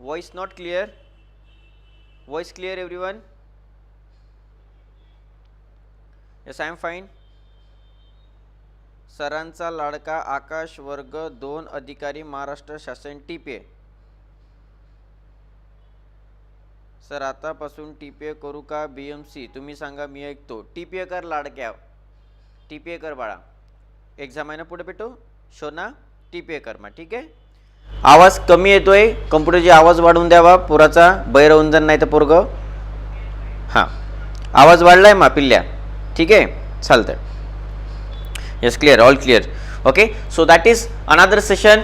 voice not not clear clear clear yes i am fine. Fine सरांचा लाडका आकाश वर्ग दोन अधिकारी महाराष्ट्र शासन टीपे सर आतापासून टीपीए करू का बी एम सी तुम्ही सांगा मी ऐकतो. टीपीए कर लाडक्या. टीपीए कर बाळा. एक्झाम आहे ना पुढे भेटू शोना टीपीए कर मग ठीक आहे? आवाज कमी येतोय. कम्प्युटरची आवाज वाढवून द्यावा. पुराचा होऊन जाण नाही तर पोरग. हां. आवाज वाढलाय आहे मापिल्ल्या ठीक आहे? चालतं yes clear all clear okay so that is another session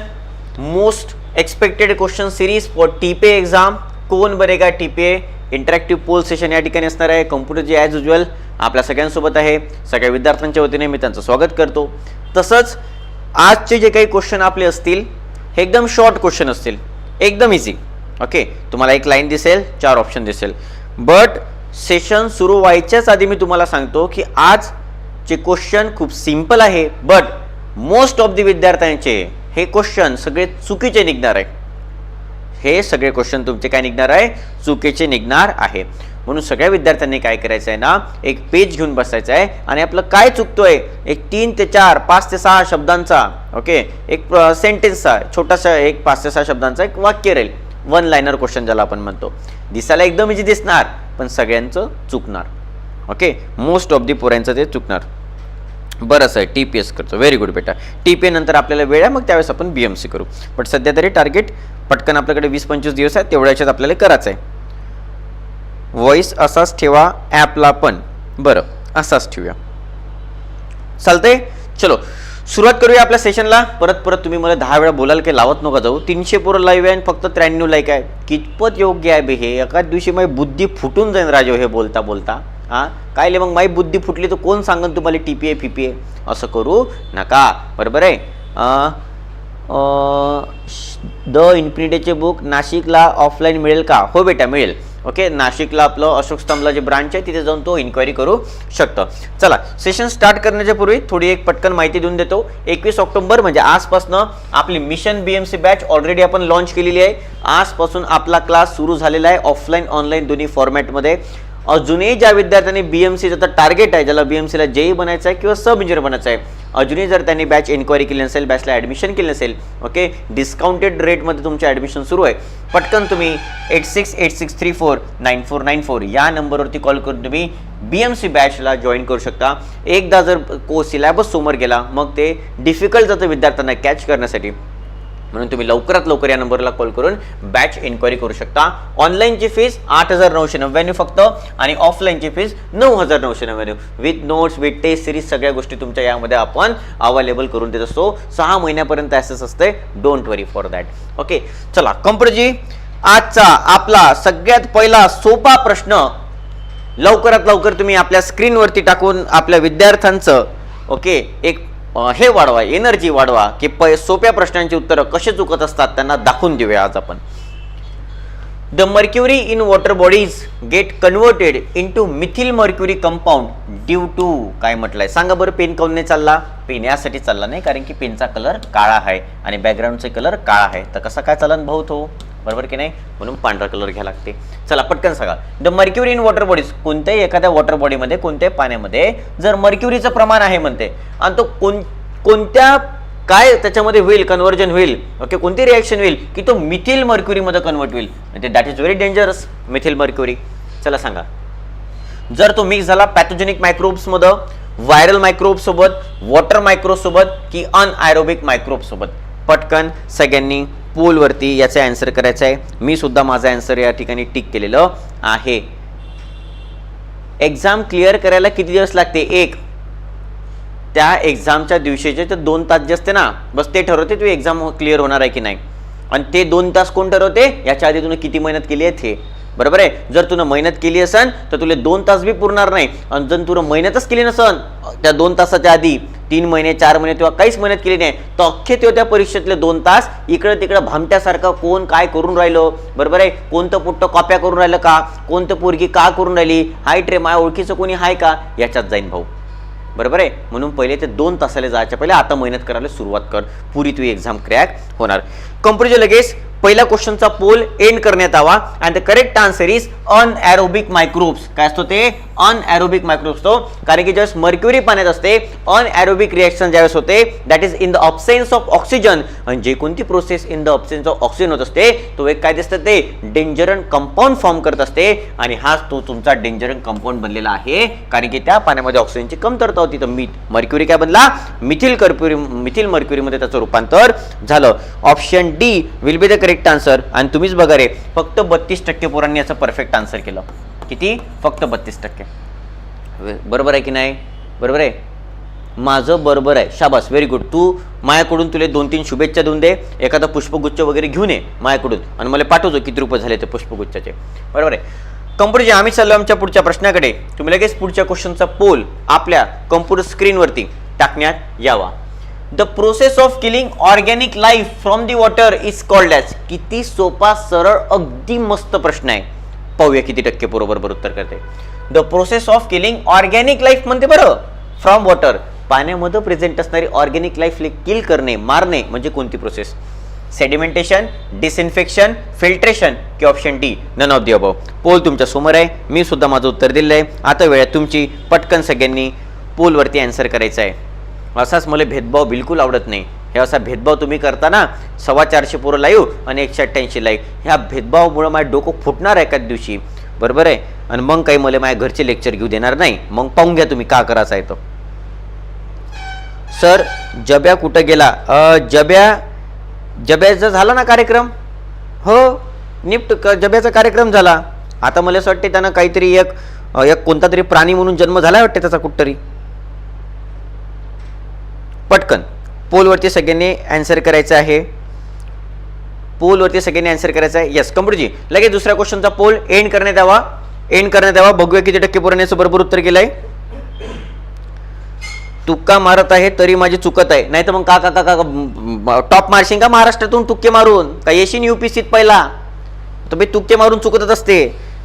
most most question series series T TPA exam कोण बरेगा TPA इंटरॅक्टिव्ह पोल सेशन या ठिकाणी असणार आहे. कम्प्युटरची ॲज युज्युअल आपल्या सगळ्यांसोबत आहे. सगळ्या विद्यार्थ्यांच्या वतीने मी त्यांचं स्वागत करतो. तसंच आजचे जे काही क्वेश्चन आपले असतील हे एकदम शॉर्ट क्वेश्चन असतील. एकदम इझी ओके तुम्हाला एक लाईन दिसेल चार ऑप्शन दिसेल. बट सेशन सुरू व्हायच्याच आधी मी तुम्हाला सांगतो की आज चे क्वेश्चन खूप सिंपल आहे. बट मोस्ट ऑफ द विद्यार्थ्यांचे हे क्वेश्चन सगळे चुकीचे निघणार आहे. हे सगळे क्वेश्चन तुमचे काय निघणार आहे? चुकीचे निघणार आहे. म्हणून सगळ्या विद्यार्थ्यांनी काय करायचं आहे ना एक पेज घेऊन बसायचं आहे आणि आपलं काय चुकतोय एक तीन ते चार पाच ते सहा शब्दांचा ओके एक सेंटेन्सचा छोटासा एक पाच ते सहा शब्दांचा एक वाक्य राहील. वन लायनर क्वेश्चन ज्याला आपण म्हणतो. दिसायला एकदम इजी दिसणार पण सगळ्यांचं चुकणार. ओके मोस्ट ऑफ दी पोऱ्यांचं ते चुकणार. बरंच आहे टी पी एस करतो. व्हेरी गुड बेटा. टी पी नंतर आपल्याला वेळ आहे मग त्यावेळेस आपण बी एम सी करू. बट सध्या तरी टार्गेट पटकन आपल्याकडे वीस पंचवीस दिवस आहे तेवढ्या याच्यात आपल्याला करायचं आहे व्हॉइस असाच ठेवा ॲपला पण. बरं असाच ठेवूया. चालतंय? चलो सुरुवात करूया आपल्या सेशनला परत परत तुम्ही मला दहा वेळा बोलाल की लावत नका जाऊ. तीनशे पोरं लाईव्ह आहे आणि फक्त त्र्याण्णव लाईक आहे. कितपत योग्य आहे बे हे? एकाच दिवशी माझी बुद्धी फुटून जाईल राजो हे बोलता बोलता. हां? काय ले मग माझी बुद्धी फुटली तर कोण सांगन तुम्हाला T P A fee P A असं करू नका. बरोबर आहे? द इन्फिनिटीचे बुक नाशिकला ऑफलाईन मिळेल का? हो बेटा मिळेल. ओके नाशिकला आपलं अशोक स्तंभला जे ब्रांच आहे तिथे जाऊन तो इन्क्वायरी करू शकतो. चला सेशन स्टार्ट करण्याच्या पूर्वी थोडी एक पटकन माहिती देऊन देतो. एकवीस ऑक्टोबर म्हणजे आजपासनं आपली mission B M C batch already आपण लॉन्च केलेली आहे. आजपासून आपला क्लास सुरू झालेला आहे ऑफलाईन ऑनलाईन दोन्ही फॉर्मॅटमध्ये अजूनही ज्या विद्यार्थ्यांनी बी एम सीचं टार्गेट आहे ज्याला बी एम सीला जेई बनायचं आहे किंवा सब इंजिनियर बनायचं आहे अजूनही जर त्यांनी बॅच एन्क्वायरी केली नसेल बॅचला ॲडमिशन केली नसेल ओके डिस्काउंटेड रेटमध्ये तुमचे ॲडमिशन सुरू आहे. पटकन तुम्ही eight six eight six three four nine four nine four या नंबरवरती कॉल करून तुम्ही बी एम सी बॅचला जॉईन करू शकता. एकदा जर को सिलॅबस समोर गेला मग ते डिफिकल्ट जातं विद्यार्थ्यांना कॅच करण्यासाठी. म्हणून तुम्ही लवकरात लवकर या नंबरला कॉल करून बॅच इन्क्वायरी करू शकता. ऑनलाईनची फीस आठ हजार नऊशे नव्याण्णव फक्त आणि ऑफलाईनची फीस नऊ हजार नऊशे नव्याण्णव. With notes with test series सगळ्या गोष्टी तुमच्या यामध्ये आपण अवेलेबल करून देत असतो. सहा महिन्यापर्यंत ॲसेस असते. Don't worry for that okay चला कंपरजी आजचा आपला सगळ्यात पहिला सोपा प्रश्न लवकरात लवकर तुम्ही आपल्या स्क्रीनवरती टाकून आपल्या विद्यार्थ्यांचं ओके एक हे वाढवा एनर्जी वाढवा की प सोप्या प्रश्नांची उत्तरं कसे चुकत असतात त्यांना दाखवून देऊया आज आपण. The mercury in water bodies get converted into methyl mercury compound due to काय म्हटलंय? सांगा बरं पेन काऊन नाही चालला? पेन यासाठी चालला नाही कारण की पेनचा कलर काळा आहे आणि बॅकग्राऊंडचा कलर काळा आहे. तर कसा काय चालन भाऊ तो? बरोबर की नाही? म्हणून पांढरा कलर घ्या लागते. चला पटकन सांगा. The mercury in water bodies कोणत्याही एखाद्या वॉटर बॉडीमध्ये कोणत्याही पाण्यामध्ये जर मर्क्युरीचं प्रमाण आहे म्हणते आणि तो कोण कोणत्या काय त्याच्यामध्ये होईल कन्वर्जन होईल ओके कोणती रिॲक्शन होईल की तो मिथिल मर्क्युरीमध्ये कन्वर्ट होईल. म्हणजे that is very dangerous methyl mercury चला सांगा. जर तो मिक्स झाला पॅथोजेनिक मायक्रोब्समध्ये व्हायरल मायक्रोब सोबत वॉटर मायक्रोसोबत की अनआयरोबिक मायक्रोब सोबत. पटकन सगळ्यांनी पोलवरती याचा ॲन्सर करायचं आहे. मी सुद्धा माझा आन्सर या ठिकाणी टिक केलेलं आहे. एक्झाम क्लिअर करायला किती दिवस लागते? एक. त्या एक्झामच्या दिवशीचे तर दोन तास जे असते ना बस ते ठरवते तू एक्झाम क्लिअर होणार आहे की नाही. आणि ते दोन तास कोण ठरवते? याच्या आधी तुला किती मेहनत केली आहे ते. बरोबर आहे? जर तुला मेहनत केली असन तर तुला दोन तास बी पुरणार नाही. आणि जर तुला मेहनतच केली नसन त्या दोन तासाच्या आधी तीन महिने चार महिने किंवा काहीच मेहनत केली नाही तर अख्खे तो त्या परीक्षेतले दोन तास इकडे तिकडं भामट्यासारखं कोण काय करून राहिलो बरोबर आहे? कोणतं पुट्ट कॉप्या करून राहिलं का? कोणतं पोरगी का करून राहिली? हाय ट्रे माझ्या ओळखीचं कोणी हाय का? याच्यात जाईन भाऊ. बरोबर आहे? म्हणून पहिले ते दोन तासाला जायच्या पहिले आता मेहनत करायला सुरुवात कर. पुरी तू एक्झाम क्रॅक होणार. कंपनीचे लगेच पहिल्या क्वेश्चनचा पोल एंड करण्यात यावा and the correct answer is anaerobic microbes काय असतो ते? अनएरोबिक मायक्रोब्स तो कारण की ज्यावेळेस मर्क्युरी पाण्यात असते अनएरोबिक रिॲक्शन ज्यावेळेस होते that is in the absence of oxygen आणि जे कोणती process in the absence of oxygen होत असते तो एक काय दिसतं ते? डेंजरन कंपाऊंड फॉर्म करत असते. आणि हाच तो तुमचा डेंजरन कंपाऊंड बनलेला आहे. कारण की त्या पाण्यामध्ये ऑक्सिजनची कमतरता होती. तर मी मर्क्युरी काय बनला? मिथिल कर्प्युरी मिथिल मर्क्युरीमध्ये त्याचं रूपांतर झालं. Option D will be the correct answer आणि तुम्हीच बघा रे फक्त बत्तीस टक्के पोरांनी याचं परफेक्ट आन्सर केलं. किती? फक्त बत्तीस टक्के. बरोबर आहे की नाही? बरोबर आहे? माझं बरोबर आहे. शाबास व्हेरी गुड तू मायाकडून तुला दोन तीन शुभेच्छा देऊन दे. एखादा पुष्पगुच्छ वगैरे घेऊन ये मायाकडून. आणि मला पाठवतो किती रुपये झाले ते पुष्पगुच्छाचे. बरोबर आहे? कम्प्युटरचे आम्ही चाललो आमच्या पुढच्या प्रश्नाकडे. तुम्ही लगेच पुढच्या क्वेश्चनचा पोल आपल्या कम्प्युटर स्क्रीनवरती टाकण्यात यावा. The process of killing organic life from the water is called as किती सोपा सरळ अगदी मस्त प्रश्न आहे. पाहूया किती टक्के बरोबर बरोबर उत्तर करते. The process of killing organic life म्हणते बरं. फ्रॉम वॉटर पाण्यामध्ये प्रेझेंट असणारी ऑर्गॅनिक लाईफ किल करणे मारणे म्हणजे कोणती प्रोसेस सेडिमेंटेशन डिसइन्फेक्शन फिल्ट्रेशन की option D none of the above poll तुमच्यासमोर आहे. मी सुद्धा माझं उत्तर दिलं आहे आता वेळ तुमची. पटकन सगळ्यांनी पोलवरती आन्सर करायचं आहे. असाच मला भेदभाव बिलकुल आवडत नाही. हे असा भेदभाव तुम्ही करताना सव्वा चारशे पोरं लाईव्ह आणि एकशे अठ्ठ्याऐंशी लाईव्ह ह्या भेदभावामुळं माझं डोकं फुटणार आहे एकाच दिवशी. बरोबर आहे? आणि मग काही मला माझ्या घरचे लेक्चर घेऊ देणार नाही. मग पाहून घ्या तुम्ही का करायचं आहे तो. सर जब्या कुठं गेला? जब्या जब्याचा झाला ना कार्यक्रम? हो निफ्ट क जब्याचा कार्यक्रम झाला. आता मला असं वाटते त्यानं काहीतरी एक एक कोणता तरी प्राणी म्हणून जन्म झाला वाटते त्याचा कुठतरी. पटकन. पोलवरती सगळ्यांनी ॲन्सर करायचं आहे. पोलवरती सगळ्यांनी अँसर करायचं आहे. येस कम्प्युटरजी लगेच दुसऱ्या क्वेश्चनचा पोल एंड करण्यात यावा. एंड करण्यात यावा. बघूया किती टक्के पोरांनी बरोबर उत्तर केलंय. तुक्का मारत आहे तरी माझी चुकत आहे. नाही तर मग का का का का टॉप मारशील का महाराष्ट्रातून तुक्के मारून? का येशील युपीसीत पहिला? तर मी तुक्के मारून चुकतच असते.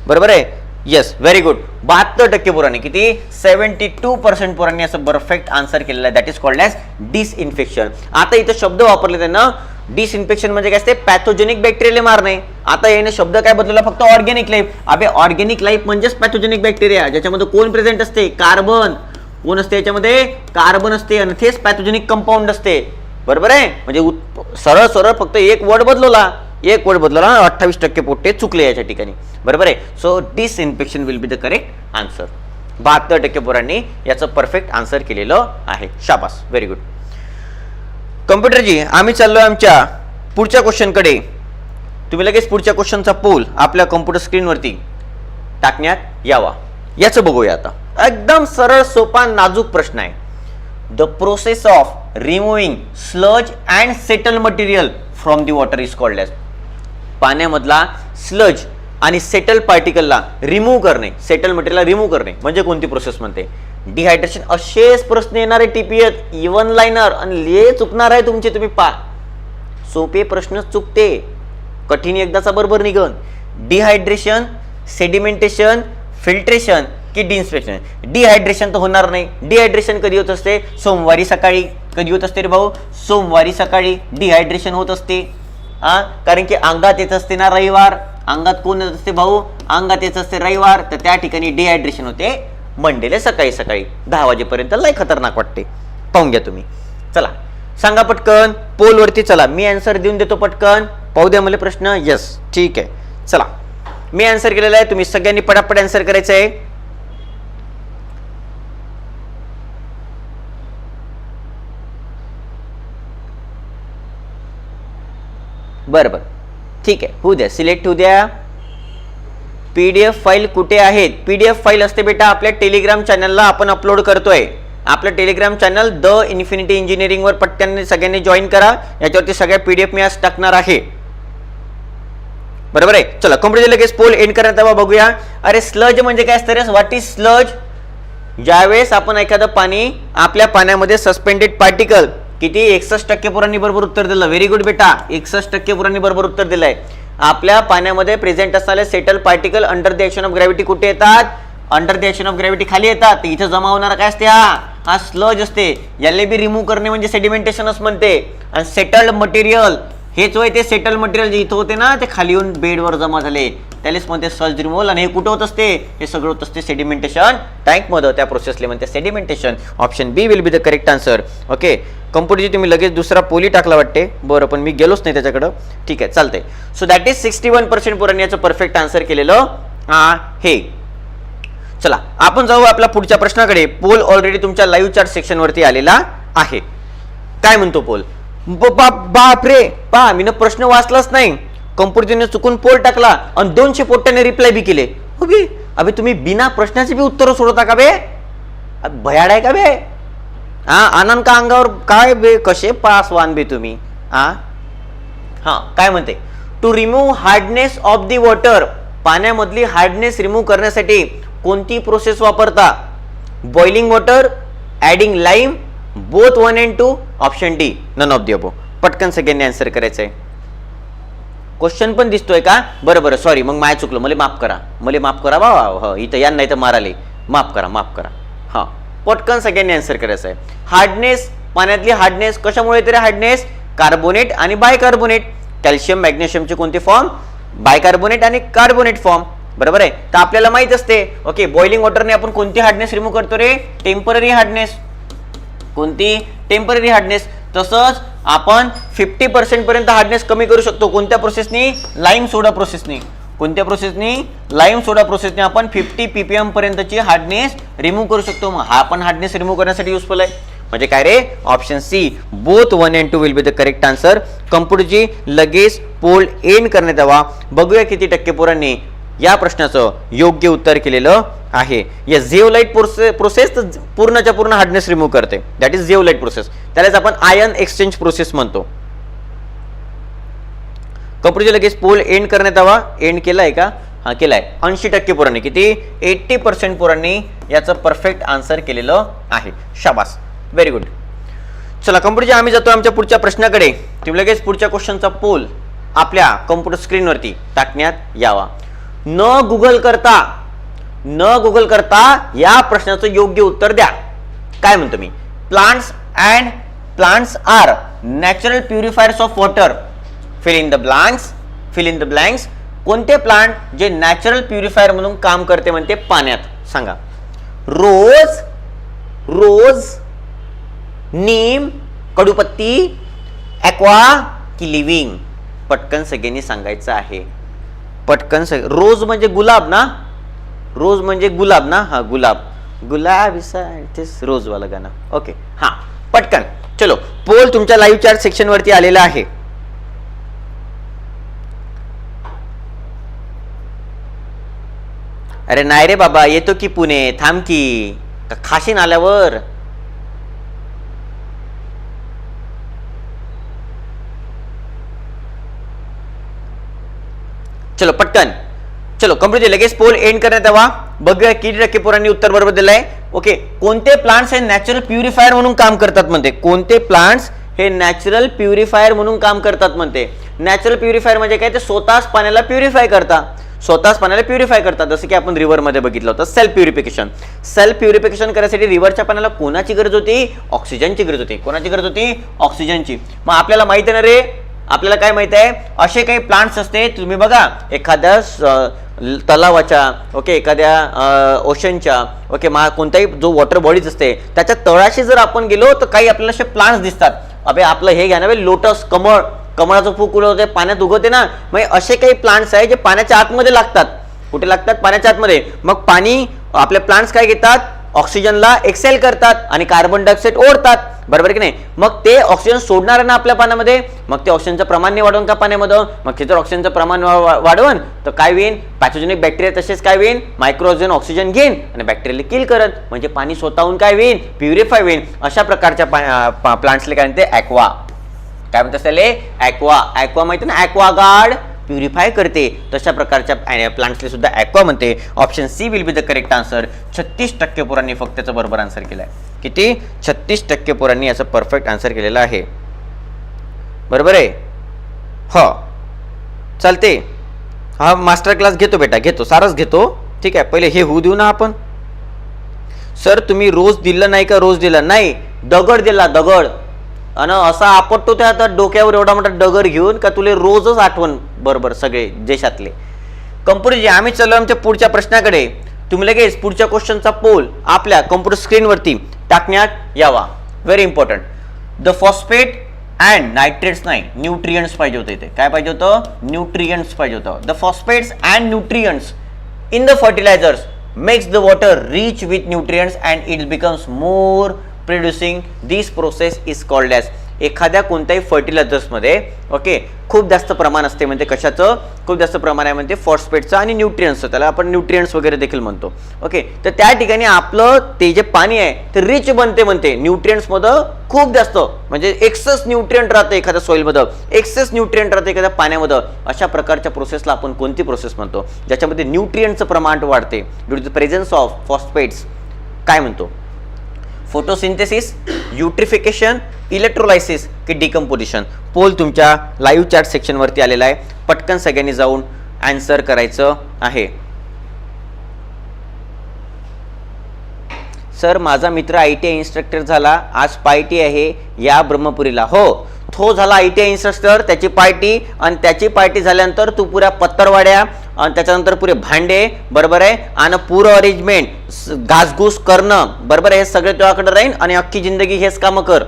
बरोबर आहे? येस व्हेरी गुड बहात्तर टक्के पोरांनी किती? सेव्हन्टी टू पर्सेंट पोरांनी असं परफेक्ट आन्सर केलेलं आहे. That is called as disinfection आता इथं शब्द वापरले त्यांना. डिसइन्फेक्शन म्हणजे काय असते? पॅथोजेनिक बॅक्टेरियाला मारणे. आता याने शब्द काय बदलला? फक्त ऑर्गेनिक लाईफ अबे ऑर्गेनिक लाईफ म्हणजेच पॅथोजेनिक बॅक्टेरिया ज्याच्यामध्ये कोण प्रेझेंट असते? कार्बन कोण असते याच्यामध्ये? कार्बन असते आणि तेच पॅथोजेनिक कंपाऊंड असते. बरोबर आहे? म्हणजे सरळ सरळ फक्त एक वर्ड बदलवला. एक वर्ड बदलला अठ्ठावीस टक्के पोट्टे चुकले याच्या ठिकाणी. बरोबर आहे? So disinfection will be the correct answer बहात्तर टक्के पोरांनी याचं परफेक्ट आन्सर केलेलं आहे. शाबास. व्हेरी गुड कम्प्युटरजी आम्ही चाललोय आमच्या पुढच्या क्वेश्चनकडे तुम्ही लगेच पुढच्या क्वेश्चनचा पोल आपल्या कम्प्युटर स्क्रीनवरती टाकण्यात यावा. याचं बघूया आता. एकदम सरळ सोपा नाजूक प्रश्न आहे. The process of removing sludge and settle material from the water is called as पाण्यामधला sludge आणि सेटल पार्टिकलला रिमूव्ह करणे सेटल मटेरियलला रिमूव्ह करणे म्हणजे कोणती प्रोसेस म्हणते? डिहायड्रेशन असेच प्रश्न येणारे आहे टीपीएत इवन लाईनर आणि ले चुकणार आहे तुमचे तुम्ही पा. सोपे प्रश्न चुकते. कठीण एकदाचा बरोबर निघन. डिहायड्रेशन सेडिमेंटेशन फिल्ट्रेशन की डिन्स्पेक्शन डिहायड्रेशन तर होणार नाही. डिहायड्रेशन कधी होत असते? सोमवारी सकाळी. कधी होत असते रे भाऊ? सोमवारी सकाळी डिहायड्रेशन होत असते. हा? कारण की अंगात येत असते ना रविवार. अंगात कोण येत असते भाऊ? अंगात येत असते रविवार. तर त्या ठिकाणी डिहायड्रेशन होते. मंडेले सकाळी सकाळी. दहा वाजेपर्यंत लय खतरनाक वाटते. पाहून घ्या तुम्ही. चला. सांगा पटकन. पोलवरती चला. मी आन्सर देऊन देतो पटकन. पाहू द्या मला प्रश्न. यस ठीक आहे. चला. मी आन्सर केलेला आहे. तुम्ही सगळ्यांनी पटापट आन्सर करायचं आहे. बरं बरं. ठीक आहे होऊ द्या. सिलेक्ट होऊ द्या. पी डी एफ फाईल कुठे आहेत? पी डी एफ फाईल असते बेटा आपल्या टेलिग्राम चॅनलला आपण अपलोड करतोय. आपलं टेलिग्राम चॅनल द इन्फिनिटी इंजिनिअरिंगवर पट्ट्यांनी सगळ्यांनी जॉईन करा. याच्यावरती सगळ्या पी डी एफ मी आज टाकणार आहे. बरोबर आहे? चला कम्प्युटर लगेच पोल एंड करण्यात यावा बघूया. अरे स्लज म्हणजे काय? असतं रे व्हॉट इज स्लज ज्यावेळेस आपण एखादं पाणी आपल्या पाण्यामध्ये सस्पेंडेड पार्टिकल किती? एकसष्ट टक्के पुरांनी बरोबर उत्तर दिलं. व्हेरी गुड बेटा. एकसष्ट टक्के पुरांनी बरोबर उत्तर दिलंय. आपल्या पाण्यामध्ये प्रेझेंट असणारे settle particle under the action of gravity कुठे येतात? Under the action of gravity खाली येतात. इथं जमा होणार काय असते हा? हा स्लज असते. याला बी रिमूव्ह करणे म्हणजे सेडिमेंटेशनच म्हणते. आणि सेटल्ड मटेरियल हेच आहे ते सेटल मटेरियल जे इथं होते ना ते खाली येऊन बेडवर जमा झाले. त्यालाच म्हणते सल्ज रिमोल आणि हे कुठं होत असते? हे सगळं होत असते सेडिमेंटेशन टँकमध्ये त्या प्रोसेसले म्हणते sedimentation option B will be the correct answer okay कम्प्युटरची तुम्ही लगेच दुसरा पोली टाकला वाटते. बरं पण मी गेलोच नाही त्याच्याकडं. ठीक आहे चालतंय. So that is sixty one percent पुराणी याचं परफेक्ट आन्सर केलेलं. आहे चला आपण जाऊ आपल्या पुढच्या प्रश्नाकडे. पोल ऑलरेडी तुमच्या लाईव्ह चार्ट सेक्शन वरती आलेला आहे. काय म्हणतो पोल बाप रे पहा मी प्रश्न वाचलाच नाही. कम्प्युटरने चुकून पोल टाकला आणि दोनशे पोट्याने रिप्लाय बी केले. हो अबे अबे तुम्ही बिना प्रश्नाचे बी उत्तर सोडवता का बे? भयाड आहे का बे? हा आनंद का अंगावर काय बे? कसे पास वान बे तुम्ही? हा हा काय म्हणते? To remove hardness of the water पाण्यामधली hardness remove करण्यासाठी कोणती प्रोसेस वापरता? Boiling water adding lime both one and two option D none of the above पटकन सगळ्यांनी आन्सर करायचं आहे क्वेश्चन पण दिसतोय का? बरं बरं सॉरी मग माय चुकलं. मला माफ करा. मला माफ करा वा हो इथं या नाही तर माराले. माफ करा माफ करा. हां पटकन सगळ्यांनी आन्सर करायचं आहे हार्डनेस पाण्यातली हार्डनेस कशामुळे तरी हार्डनेस कार्बोनेट आणि बायकार्बोनेट कॅल्शियम मॅग्नेशियमचे कोणते फॉर्म बायकार्बोनेट आणि कार्बोनेट फॉर्म बरोबर आहे? तर आपल्याला माहीत असते. ओके बॉइलिंग वॉटरने आपण कोणती हार्डनेस रिमूव्ह करतो रे? टेंपररी हार्डनेस कोणती टेंपररी हार्डनेस तसंच आपण फिफ्टी पर्सेंट पर्यंत हार्डनेस कमी करू शकतो. कोणत्या प्रोसेसनी लाईम सोडा प्रोसेसनी कोणत्या प्रोसेसनी लाईम सोडा प्रोसेसने आपण फिफ्टी पीपीएम पर्यंतची हार्डनेस रिमूव्ह करू शकतो. मग हा पण हार्डनेस रिमूव्ह करण्यासाठी युजफुल आहे. म्हणजे काय रे? Option C both one and two will be the correct answer कम्प्युटरची लगेच पोल एंड करण्यात यावा. बघूया किती टक्के पोरांनी या प्रश्नाचं योग्य उत्तर केलेलं आहे. या झेवलाईट प्रोसेस प्रोसेस पूर्णच्या पूर्ण हार्डनेस रिमूव्ह करते. दॅट इज झेवलाईट प्रोसेस त्यालाच आपण आयन एक्सचेंज प्रोसेस म्हणतो. कपडूचे लगेच पोल एंड करण्यात हवा एंड केलाय का? हा केलाय. ऐंशी टक्के पोरांनी किती? एट्टी पर्सेंट पोरांनी याचं परफेक्ट आन्सर केलेलं आहे. शाबास. व्हेरी गुड चला कम्प्युटरच्या आम्ही जातो आमच्या पुढच्या प्रश्नाकडे. तुम्ही लगेच पुढच्या क्वेश्चनचा पोल आपल्या कम्प्युटर स्क्रीनवरती टाकण्यात यावा. न गुगल करता न गुगल करता या प्रश्नाचं योग्य उत्तर द्या. काय म्हणतो मी? Plants and plants are natural purifiers of water fill in the blanks fill in the blanks कोणते प्लांट जे नॅचरल प्युरिफायर म्हणून काम करते म्हणते? पाण्यात. सांगा. रोज रोज नीम कडुपत्ती ॲक्वा की लिव्हिंग पटकन सगळ्यांनी सांगायचं आहे. पटकन सग रोज म्हणजे गुलाब ना? रोज म्हणजे गुलाब ना? हा गुलाब. गुलाब तेच रोजवालं गाणं. ओके हा पटकन. चलो पोल तुमच्या लाईव्ह चार्ट सेक्शन वरती आलेला आहे. अरे नाही रे बाबा येतो की पुणे थांब की. का खाशीन आल्यावर? चलो पटकन. चलो कम्प्युटर लगेच पोल एंड करण्यात यावा. बघूया किती टक्के पोरांनी उत्तर बरोबर दिलंय. ओके कोणते प्लांट्स हे नॅचरल प्युरिफायर म्हणून काम करतात म्हणते? कोणते प्लांट्स हे नॅचरल प्युरिफायर म्हणून काम करतात म्हणते? नॅचरल प्युरिफायर म्हणजे काय? ते स्वतःच पाण्याला प्युरिफाय करतात. स्वतःच पाण्याला प्युरिफाय करतात. जसं की आपण रिव्हरमध्ये बघितलं होतं सेल्फ प्युरिफिकेशन सेल्फ प्युरिफिकेशन करण्यासाठी रिव्हरच्या पाण्याला कोणाची गरज होती? ऑक्सिजनची गरज होती. कोणाची गरज होती? ऑक्सिजनची मग आपल्याला माहिती आहे ना रे? आपल्याला काय माहीत आहे? असे काही प्लांट्स असते तुम्ही बघा एखाद्या स- तलावाच्या ओके एखाद्या ओशनच्या ओके मा कोणताही जो वॉटर बॉडीज असते त्याच्या तळाशी जर आपण गेलो तर काही आपल्याला असे प्लांट्स दिसतात. अबे आपलं हे घ्या ना लोटस कमळ. कमळाचं फूक होते पाण्यात उगवते ना. मग असे काही प्लांट्स आहे जे पाण्याच्या आतमध्ये लागतात. कुठे लागतात? पाण्याच्या आतमध्ये. मग पाणी आपले प्लांट्स काय घेतात? ऑक्सिजनला एक्सेल करतात आणि कार्बन डायऑक्साईड ओढतात. बरोबर की नाही? मग ते ऑक्सिजन सोडणार आहे ना आपल्या पाण्यामध्ये? मग ते ऑक्सिजनचं प्रमाण नाही वाढवून का पाण्यामध्ये मग ते जर ऑक्सिजनचं प्रमाण वा- वाढवून तर काय होईन? पॅथोजेनिक बॅक्टेरिया तसेच काय होईन? मायक्रोजन ऑक्सिजन घेईन आणि बॅक्टेरियाला किल करत म्हणजे पाणी स्वतःहून काय होईन? प्युरिफाय होईन. अशा प्रकारच्या प्लांट्सले काय म्हणते? ॲक्वा काय म्हणतात त्याला? ॲक्वा ॲक्वा माहिती ना? ॲक्वा गार्ड प्युरिफाय करते तशा प्रकारच्या प्लांट्सले सुद्धा ॲक्वा म्हणते. Option C will be the correct answer छत्तीस टक्के पोरांनी फक्त त्याचा बरोबर आन्सर केला आहे किती? छत्तीस टक्के पोरांनी याचा परफेक्ट आन्सर केलेला आहे. बरोबर आहे? हो. चालते हा मास्टर क्लास घेतो बेटा घेतो. सारच घेतो. ठीक आहे. पहिले हे होऊ देऊ ना आपण. सर तुम्ही रोज दिलं नाही का? रोज दिला नाही. दगड दिला दगड. आणि असा आपटतो त्या आता डोक्यावर एवढा मोठा दगड घेऊन का तुले रोजच आठवण बरोबर सगळे देशातले. कम्प्युटरजी आम्ही चाललो आमच्या पुढच्या प्रश्नाकडे. तुम्ही लगेच पुढच्या क्वेश्चनचा पोल आपल्या कम्प्युटर स्क्रीनवरती टाकण्यात यावा. Very important the phosphate and nitrates नाही न्यूट्रियंट्स पाहिजे होते इथे. काय पाहिजे होतं? न्यूट्रियंट्स पाहिजे होतं. The phosphates and nutrients in the fertilisers makes the water rich with nutrients and it becomes more producing this process is called as एखाद्या कोणत्याही फर्टिलायझर्समध्ये ओके खूप जास्त प्रमाण असते. म्हणजे कशाचं? खूप जास्त प्रमाण आहे म्हणजे फॉस्फेटचं आणि न्यूट्रियन्सचं. त्याला आपण न्यूट्रियन्स वगैरे देखील म्हणतो. ओके तर त्या ठिकाणी आपलं ते जे पाणी आहे ते रिच बनते म्हणते. न्यूट्रियन्समध्ये खूप जास्त म्हणजे एक्सेस न्यूट्रियंट राहतं एखाद्या सॉईलमध्ये एक्सेस न्यूट्रियंट राहतं एखाद्या पाण्यामध्ये अशा प्रकारच्या प्रोसेसला आपण कोणती प्रोसेस म्हणतो? ज्याच्यामध्ये न्यूट्रियंटचं प्रमाण वाढते. Due to the presence of phosphates काय म्हणतो? फोटोसिंथेसिस युट्रिफिकेशन इलेक्ट्रोलायसिस की डिकम्पोजिशन पोल तुमच्या लाईव्ह चॅट सेक्शनवरती आलेला आहे. पटकन सगळ्यांनी जाऊन ॲन्सर करायचं आहे. सर माझा मित्र आय टी आय इन्स्ट्रक्टर झाला. आज पायटी आहे या ब्रह्मपुरीला. हो तो झाला आय टी आय इन्स्ट्रक्टर त्याची पार्टी आणि त्याची पार्टी झाल्यानंतर तू पुऱ्या पत्तरवाड्या आणि त्याच्यानंतर पुरे भांडे बरोबर आहे? आणि पुरं अरेंजमेंट घासघूस करणं बरोबर आहे? हे सगळे तुझ्याकडे राहीन आणि अख्खी जिंदगी हेच कामं कर.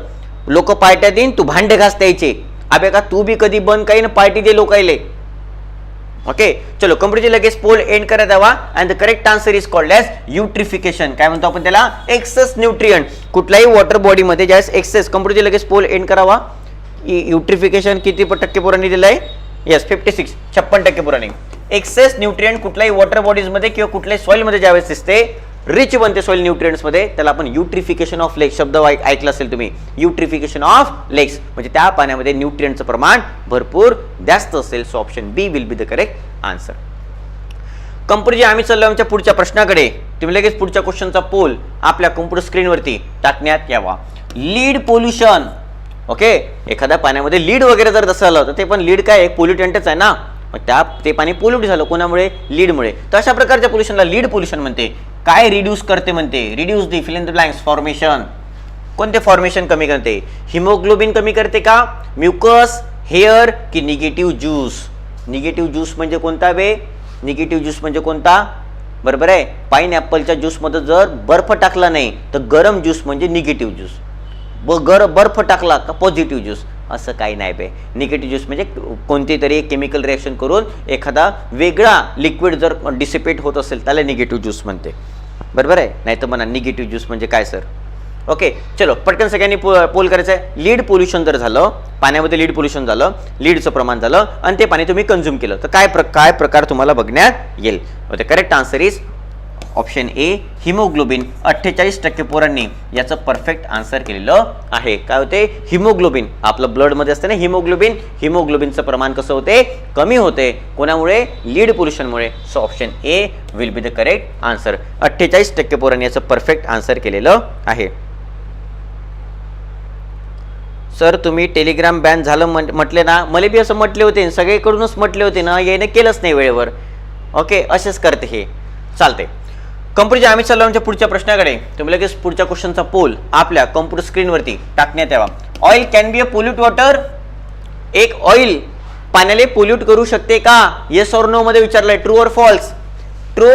लोक पार्ट्या देईन तू भांडे घास द्यायचे अबे का तू बी कधी बंद काही ना पार्टी दे लोकायले. ओके चलो कंप्युटरची लगेच पोल एंड करत द्यावा and the correct answer is called as eutrophication काय म्हणतो आपण त्याला? एक्सेस न्यूट्रियंट कुठल्याही वॉटर बॉडीमध्ये ज्यावेळेस एक्सेस कंप्युटरची लगेच पोल एंड करावा. युट्रिफिकेशन किती टक्के पुरांनी दिलं आहे? येस फिफ्टी सिक्स छप्पन टक्के पुरांनी एक्सेस न्यूट्रियंट कुठल्याही वॉटर बॉडीजमध्ये किंवा कुठल्याही सॉईलमध्ये ज्यावेळेस दिसते रिच बनते सॉईल न्यूट्रियंट्समध्ये त्याला आपण युट्रिफिकेशन ऑफ लेक्स शब्द ऐक- ऐकला असेल तुम्ही. युट्रिफिकेशन ऑफ लेक्स म्हणजे त्या पाण्यामध्ये न्यूट्रियंटचं प्रमाण भरपूर जास्त असेल. So option B will be the correct answer कम्प्युटरजी आम्ही चाललो आमच्या पुढच्या प्रश्नाकडे तुम्ही लगेच पुढच्या क्वेश्चनचा पोल आपल्या कम्प्युटर स्क्रीनवरती टाकण्यात यावा. Lead pollution okay? एखाद्या पाण्यामध्ये लीड वगैरे जर तसं आलं तर ते पण लीड काय? पोल्युटंटच आहे ना? मग त्या ते पाणी पोल्युट झालं. कोणामुळे? लीडमुळे. तर अशा प्रकारच्या पोल्युशनला लीड पोल्युशन म्हणते. काय रिड्यूस करते म्हणते? Reduce the fill in the blanks formation कोणते फॉर्मेशन कमी करते? हिमोग्लोबिन कमी करते का? म्युकस हेअर की निगेटिव्ह ज्यूस निगेटिव्ह ज्यूस म्हणजे कोणता वे निगेटिव्ह ज्यूस म्हणजे कोणता? बरोबर आहे? पाईन ॲपलच्या ज्यूसमध्ये जर बर्फ टाकला नाही तर गरम ज्यूस म्हणजे निगेटिव्ह ज्यूस ब गर बर्फ टाकला का पॉझिटिव्ह ज्यूस असं काही नाही बे. निगेटिव्ह ज्यूस म्हणजे कोणती तरी केमिकल रिॲक्शन करून एखादा वेगळा लिक्विड जर डिसिपेट होत असेल त्याला निगेटिव्ह ज्यूस म्हणते. बरोबर आहे? नाही तर म्हणा निगेटिव्ह ज्यूस म्हणजे काय सर ओके चलो पटकन सगळ्यांनी पो पोल करायचं आहे लीड पोल्युशन जर झालं पाण्यामध्ये लीड पोल्युशन झालं लीडचं प्रमाण झालं आणि ते पाणी तुम्ही कन्झ्युम केलं तर काय प्र काय प्रकार तुम्हाला बघण्यात येईल? Correct answer is option A haemoglobin अठ्ठेचाळीस टक्के पोरांनी याचं परफेक्ट आन्सर केलेलं आहे. काय होते? हिमोग्लोबिन आपलं ब्लडमध्ये असतं ना हिमोग्लोबिन हिमोग्लोबिनचं प्रमाण कसं होते? कमी होते. कोणामुळे? Lead पोल्युशनमुळे so option A will be the correct answer अठ्ठेचाळीस टक्के पोरांनी याचं परफेक्ट आन्सर केलेलं आहे. सर तुम्ही टेलिग्राम बॅन झालं म्हण- म्हटले ना? मला बी असं म्हटले होते सगळीकडूनच म्हटले होते ना? याने केलंच नाही वेळेवर. ओके असेच करते हे. चालते कम्प्युटरच्या आम्ही चाललो पुढच्या प्रश्नाकडे तुम्ही लगेच पुढच्या क्वेश्चनचा पोल आपल्या कम्प्युटर स्क्रीनवरती टाकण्यात यावा. Oil can be a pollute water एक ऑइल पाण्याला पोल्यूट करू शकते का? येस ऑर नो मध्ये विचारलंय. True or false true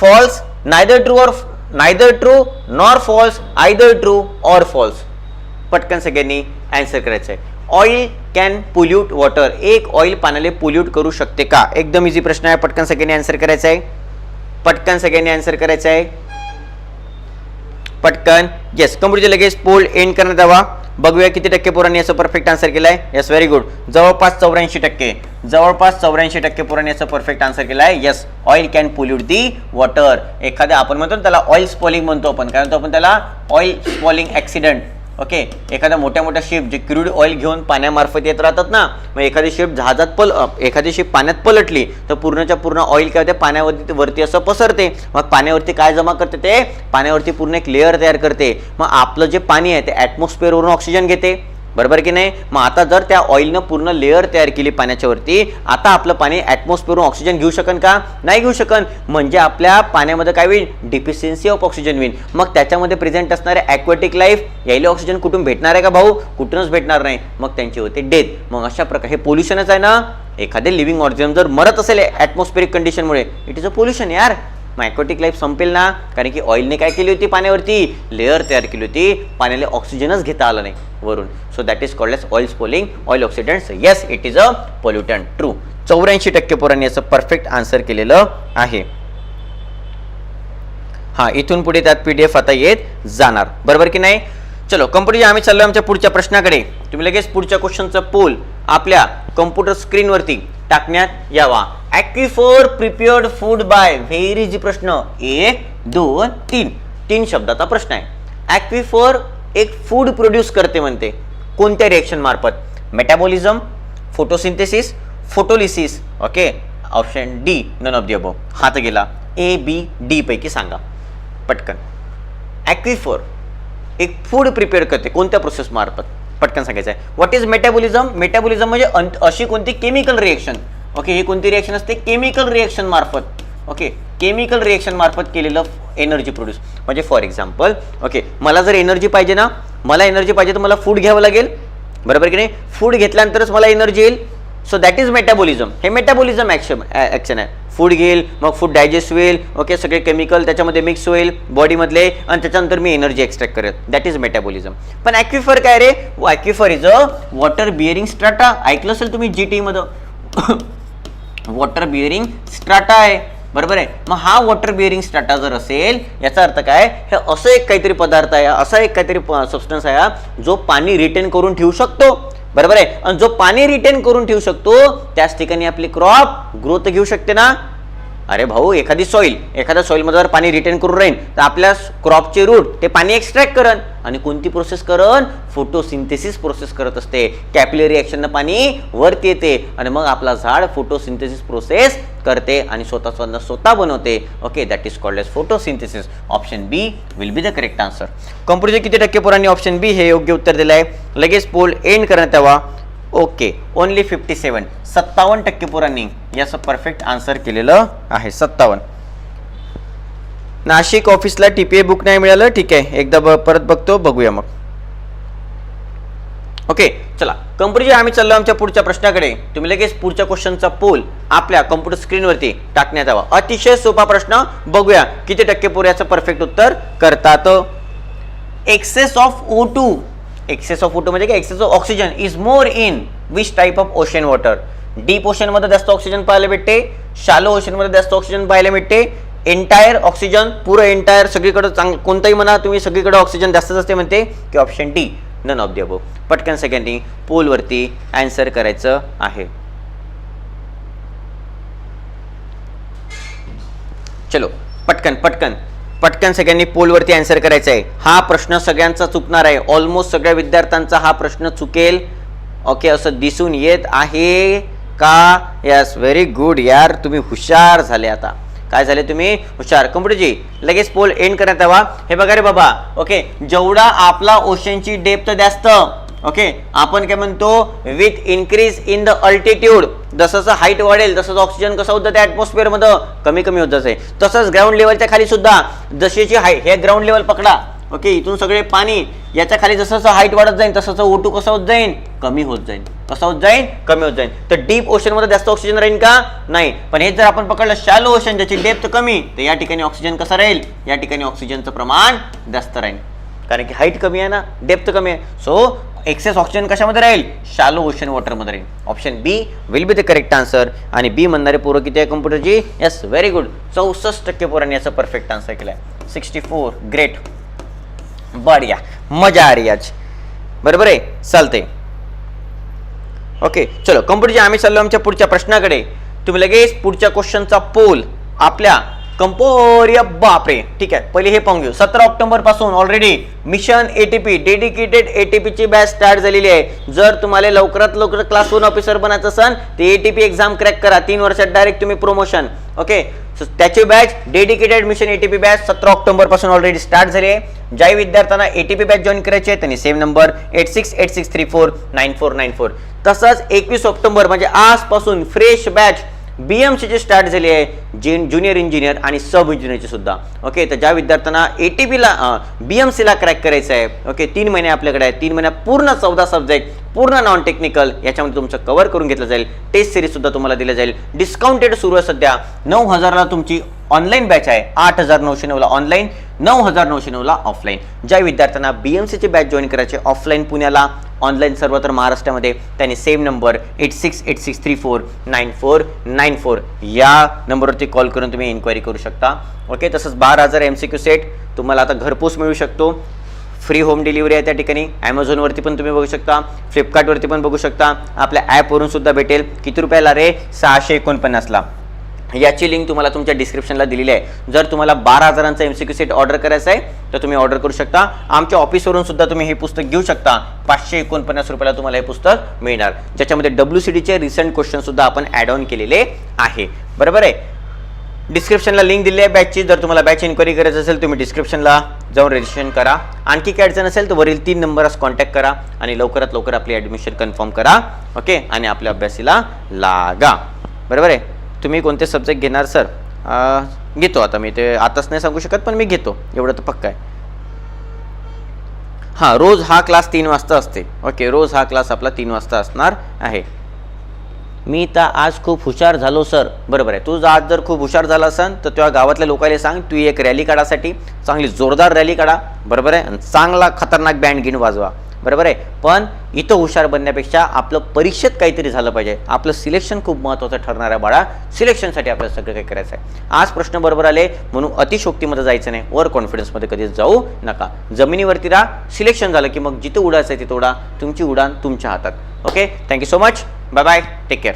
false neither true or neither true nor false either true or false पटकन सगळ्यांनी अँसर करायचं आहे ऑइल कॅन पोल्यूट वॉटर एक ऑइल पाण्याला पोल्यूट करू शकते का? एकदम इझी प्रश्न आहे. पटकन सगळ्यांनी आन्सर करायचा आहे पटकन सगळ्यांनी आन्सर करायचं आहे. पटकन. येस कम्प्युटरचे लगेच पोल एंड करण्यात यावा. बघूया किती टक्के पोरांनी याचं परफेक्ट आन्सर केलाय. येस व्हेरी गुड जवळपास चौऱ्याऐंशी टक्के. जवळपास चौऱ्याऐंशी टक्के पोरांनी याचं परफेक्ट आन्सर केलाय. Yes oil can pollute the water एखाद्या आपण म्हणतो त्याला ऑइल स्पॉलिंग म्हणतो आपण. काय म्हणतो आपण त्याला? ऑइल स्पॉलिंग ऍक्सिडेंट ओके एखाद्या मोठ्या मोठ्या शिप जे क्रूड ऑइल घेऊन पाण्यामार्फत येत राहतात ना मग एखादी शिप जहाजात पल एखादी शिप पाण्यात पलटली तर पूर्णच्या पूर्ण ऑइल काय होते? पाण्यावरती वरती असं पसरते. मग पाण्यावरती काय जमा करते ते? पाण्यावरती पूर्ण एक लेअर तयार करते. मग आपलं जे पाणी आहे ते ॲटमॉस्फिअरवरून ऑक्सिजन घेते. बरोबर की नाही? मग आता जर त्या ऑइलनं पूर्ण लेअर तयार केली पाण्याच्या वरती आता आपलं पाणी ॲटमॉस्फिअरून ऑक्सिजन घेऊ शकन का? नाही घेऊ शकन. म्हणजे आपल्या पाण्यामध्ये काय होईल? डिफिशियन्सी ऑफ ऑक्सिजन होईल. मग त्याच्यामध्ये प्रेझेंट असणारे ॲक्वॅटिक लाईफ यायला ऑक्सिजन कुठून भेटणार आहे का भाऊ? कुठूनच भेटणार नाही. मग त्यांची होते डेथ मग अशा प्रकारे हे पोल्युशनच आहे ना? एखादे लिव्हिंग ऑर्गॅनिझम जर मरत असेल ॲटमॉस्फिअरिक कंडिशनमुळे इट इज अ पोल्युशन यार. मायकोटिक लाईफ संपेल ना कारण की ऑइलने काय केली होती पाण्यावरती? लेअर तयार केली होती. पाण्याला ऑक्सिजनच घेता आलं नाही वरून. So that is called as oil spoiling oil oxidants yes it is a pollutant true चौऱ्याऐंशी टक्के पोरांनी याचं परफेक्ट आन्सर केलेलं आहे. हा इथून पुढे त्यात पी डी एफ आता येत जाणार. बरोबर की नाही? चलो कम्प्युटर आम्ही चाललो आमच्या पुढच्या प्रश्नाकडे. तुम्ही लगेच पुढच्या क्वेश्चनचा पोल आपल्या कम्प्युटर स्क्रीनवरती टाकण्यात यावा. ॲक्विफोर प्रिपेअर्ड फूड बाय व्हेरी जी प्रश्न. एक दोन तीन. तीन शब्दाचा प्रश्न आहे. ॲक्विफोर एक फूड प्रोड्यूस करते म्हणते. कोणत्या रिएक्शन मार्फत? Metabolism photosynthesis photolysis okay option D none of the above हात गेला. ए बी डी पैकी सांगा. पटकन. ॲक्विफोर एक फूड प्रिपेअर करते. कोणत्या प्रोसेस मार्फत? पटकन सांगायचं आहे व्हॉट इज मेटाबॉलिझम मेटाबॉलिझम म्हणजे अशी कोणती केमिकल रिएक्शन ओके ही कोणती रिएक्शन असते? केमिकल रिएक्शन मार्फत. ओके केमिकल रिएक्शन मार्फत केलेलं एनर्जी प्रोड्यूस म्हणजे फॉर एक्झाम्पल ओके मला जर एनर्जी पाहिजे ना मला एनर्जी पाहिजे तर मला फूड घ्यावं लागेल. बरोबर की नाही? फूड घेतल्यानंतरच मला एनर्जी येईल. सो दॅट इज मेटाबॉलिझम हे मेटाबॉलिझम ॲक्शन ॲक्शन आहे. फूड घेईल मग फूड डायजेस्ट होईल ओके सगळे केमिकल त्याच्यामध्ये मिक्स होईल बॉडीमधले आणि त्याच्यानंतर मी एनर्जी एक्स्ट्रॅक्ट करेल. दॅट इज मेटाबॉलिझम पण ॲक्विफर काय रे? Aquifer is a water bearing strata ऐकलं असेल तुम्ही जी टीमध्ये वॉटर बिअरिंग स्ट्राटा आहे. बरोबर आहे? मग हा वॉटर बिअरिंग स्ट्राटा जर असेल याचा अर्थ काय? हे असं एक काहीतरी पदार्थ आहे असा एक काहीतरी सबस्टन्स आहे हा, जो पाणी रिटेन करून ठेवू शकतो. बरोबर आहे? आणि जो पाणी रिटेन करून ठेवू शकतो त्याच ठिकाणी आपली क्रॉप ग्रोथ घेऊ शकते ना? अरे भाऊ एखादी सॉईल एखाद्या सॉईलमध्ये जर पाणी रिटेन करून राहील तर आपल्या क्रॉपचे रूट ते पाणी एक्स्ट्रॅक्ट करण. आणि कोणती प्रोसेस करन फोटोसिंथेसिस प्रोसेस करत असते. कॅपिलरी ॲक्शननं पाणी वरती येते. आणि मग आपला झाड फोटोसिंथेसिस प्रोसेस करते आणि स्वतः स्वतः स्वतः बनवते. Okay that is called as photosynthesis option B will be the correct answer कंपनीचे किती टक्के पोरांनी ऑप्शन बी हे योग्य उत्तर दिलं आहे लगेच पोल एंड करण्यात यावा ओके ओनली फिफ्टी सेवन सत्तावन्न टक्के पोरांनी याचं परफेक्ट आन्सर केलेलं आहे. सत्तावन्न. नाशिक ऑफिसला टीपीए बुक नाही मिळालं ठीक आहे. एकदा ब- परत बघतो बघूया मग. ओके चला. कम्प्युटरचे आम्ही चाललो आमच्या पुढच्या प्रश्नाकडे. तुम्ही लगेच पुढच्या क्वेश्चनचा पोल आपल्या कम्प्युटर स्क्रीनवरती टाकण्यात यावा. अतिशय सोपा प्रश्न. बघूया किती टक्के पोर याचं परफेक्ट उत्तर करतात. Excess of O two excess of O two म्हणजे काय? Excess of oxygen is more in which type of ocean water deep ओशनमध्ये जास्त ऑक्सिजन पाहायला भेटते. शालो ओशनमध्ये जास्त ऑक्सिजन पाहायला भेटते. एंटायर ऑक्सिजन पुरं एंटायर सगळीकडं चांग कोणताही म्हणा तुम्ही सगळीकडे ऑक्सिजन जास्त असते म्हणते की option D none of the above पटकन सेकंडनी पोलवरती आन्सर करायचं आहे. चलो पटकन पटकन पटकन सगळ्यांनी पोलवरती आन्सर करायचा आहे हा प्रश्न सगळ्यांचा चुकणार आहे. ऑलमोस्ट सगळ्या विद्यार्थ्यांचा हा प्रश्न चुकेल. ओके असं दिसून येत आहे का? यस व्हेरी गुड यार तुम्ही हुशार झाले आता. काय झाले तुम्ही? हुशार. कम्प्युटरजी लगेच पोल एंड करण्यात यावा हे बघा रे बाबा. ओके जेवढा आपला ओशनची डेप्थ जास्त ओके आपण काय म्हणतो? With increase in the altitude जसं जसं हाईट वाढेल तसंच ऑक्सिजन कसं होतं त्या ॲटमॉस्फिअरमध्ये कमी कमी होत जाते. तसंच ग्राउंड लेवलच्या खाली सुद्धा. जशीची हाईट हे ग्राउंड लेवल पकडा. ओके इथून सगळे पाणी याच्या खाली जसं जसं हाईट वाढत जाईल तसं तसं ओटू कसं होत जाईल कमी होत जाईल कसं होत जाईल कमी होत जाईल तर डीप ओशनमध्ये जास्त ऑक्सिजन राहील का? नाही. पण हे जर आपण पकडलं शॅलो ओशन ज्याची डेप्थ कमी तर या ठिकाणी ऑक्सिजन कसं राहील? या ठिकाणी ऑक्सिजनचं प्रमाण जास्त राहील. कारण की हाईट कमी आहे ना डेप्थ कमी आहे. सो एक्सेस ऑक्सिजन कशामध्ये राहील? शालो ओशन वॉटरमध्ये राहील. Option B will be the correct answer आणि बी म्हणणारे पोरं किती आहे कम्प्युटरची येस व्हेरी गुड चौसष्ट टक्के पोरांनी याचं परफेक्ट आन्सर केला आहे सिक्स्टी फोर ग्रेट बढिया मजा आ रही आज। बरोबर आहे चालते ओके चलो कंप्युटरच्या आम्ही चाललो आमच्या पुढच्या प्रश्नाकडे. तुम्ही लगेच पुढच्या क्वेश्चनचा पोल आपल्या कंपोरिया बापरे. ठीक आहे पहिले हे पाहून घेऊ. सतरा ऑक्टोबरपासून already mission ATP dedicated ATP ची बॅच स्टार्ट झालेली आहे. जर तुम्हाला लवकरात लवकर क्लास वन ऑफिसर बनायचं असेल ते एटीपी एक्झाम क्रॅक करा. तीन वर्षात डायरेक्ट तुम्ही प्रमोशन ओके त्याची batch dedicated mission ATP batch सतरा ऑक्टोबरपासून ऑलरेडी स्टार्ट झाली आहे. ज्या विद्यार्थ्यांना एटीपी बॅच जॉईन करायची आहे त्यांनी same number eight six eight six three four nine four nine four तसंच एकवीस ऑक्टोबर म्हणजे आजपासून फ्रेश बॅच बी बीएमसीची स्टार्ट झाली आहे जे ज्युनियर इंजिनियर आणि सब इंजिनियरची सुद्धा. ओके तर ज्या विद्यार्थ्यांना ए टी बीला बी एम सीला क्रॅक करायचं आहे ओके तीन महिने आपल्याकडे आहे तीन महिन्यात पूर्ण चौदा सब्जेक्ट पूर्ण नॉन टेक्निकल याच्यामध्ये तुमचं कव्हर करून घेतलं जाईल. टेस्ट सिरीजसुद्धा तुम्हाला दिलं जाईल. डिस्काउंटेड सुरू आहे सध्या. नऊ हजारला तुमची ऑनलाईन बॅच आहे. आठ हजार नऊशे नऊला ऑनलाईन नऊ हजार नऊशे नऊला ऑफलाईन ज्या विद्यार्थ्यांना बी एम सीची बॅच जॉईन करायचे ऑफलाईन पुण्याला ऑनलाईन सर्वत्र महाराष्ट्रामध्ये त्यांनी same number eight six eight six three four nine four nine four या नंबरवरती कॉल करून तुम्ही इन्क्वायरी करू शकता. ओके तसंच बारा हजार एम सी क्यू सेट तुम्हाला आता घरपोच मिळू शकतो. फ्री होम डिलिव्हरी आहे त्या ठिकाणी. ॲमेझॉनवरती पण तुम्ही बघू शकता. फ्लिपकार्टवरती पण बघू शकता. आपल्या ॲपवरून सुद्धा भेटेल. किती रुपयाला रे? सहाशे एकोणपन्नासला. याची लिंक तुम्हाला तुमच्या डिस्क्रिप्शनला दिलेली आहे. जर तुम्हाला बारा हजारांचा M C Q set order करायचा आहे तर तुम्ही ऑर्डर करू शकता. आमच्या ऑफिसवरून सुद्धा तुम्ही हे पुस्तक घेऊ शकता. पाचशे एकोणपन्नास रुपयाला तुम्हाला हे पुस्तक मिळणार. ज्याच्यामध्ये डब्ल्यू सी डीचे रिसेंट क्वेश्चन सुद्धा आपण ॲड ऑन केलेले आहे. बरोबर आहे? डिस्क्रिप्शनला लिंक दिली आहे बॅचची जर तुम्हाला बॅच इन्क्वायरी करायची असेल तुम्ही डिस्क्रिप्शनला जाऊन रजिस्ट्रेशन करा. आणखी काय अडचण असेल तर वरील तीन नंबरस कॉन्टॅक्ट करा आणि लवकरात लवकर आपली ॲडमिशन कन्फर्म करा. ओके आणि आपल्या अभ्यासीला लागा. बरोबर आहे? तुम्ही कोणते सब्जेक्ट घेणार सर घेतो आता मी. ते आताच नाही सांगू शकत पण मी घेतो. एवढं तर पक्का आहे. हां रोज हा क्लास तीन वाजता असते. ओके रोज हा क्लास आपला तीन वाजता असणार आहे. मी तर आज खूप हुशार झालो सर बरोबर आहे. तू आज जर खूप हुशार झाला असन तर तेव्हा गावातल्या लोकांना सांग तू एक रॅली काढासाठी चांगली जोरदार रॅली काढा. बरोबर आहे? आणि चांगला खतरनाक बँड घेऊन वाजवा. बरोबर आहे? पण इथं हुशार बनण्यापेक्षा आपलं परीक्षेत काहीतरी झालं पाहिजे. आपलं सिलेक्शन खूप महत्त्वाचं ठरणार आहे बाळा. सिलेक्शनसाठी आपल्याला सगळं काही करायचं आहे. आज प्रश्न बरोबर आले म्हणून अतिशोक्तीमध्ये जायचं नाही. वर कॉन्फिडन्समध्ये कधीच जाऊ नका. जमिनीवरती राहा. सिलेक्शन झालं की मग जिथं उडायचं आहे तिथं उडा. तुमची उडान तुमच्या हातात. Okay thank you so much bye bye take care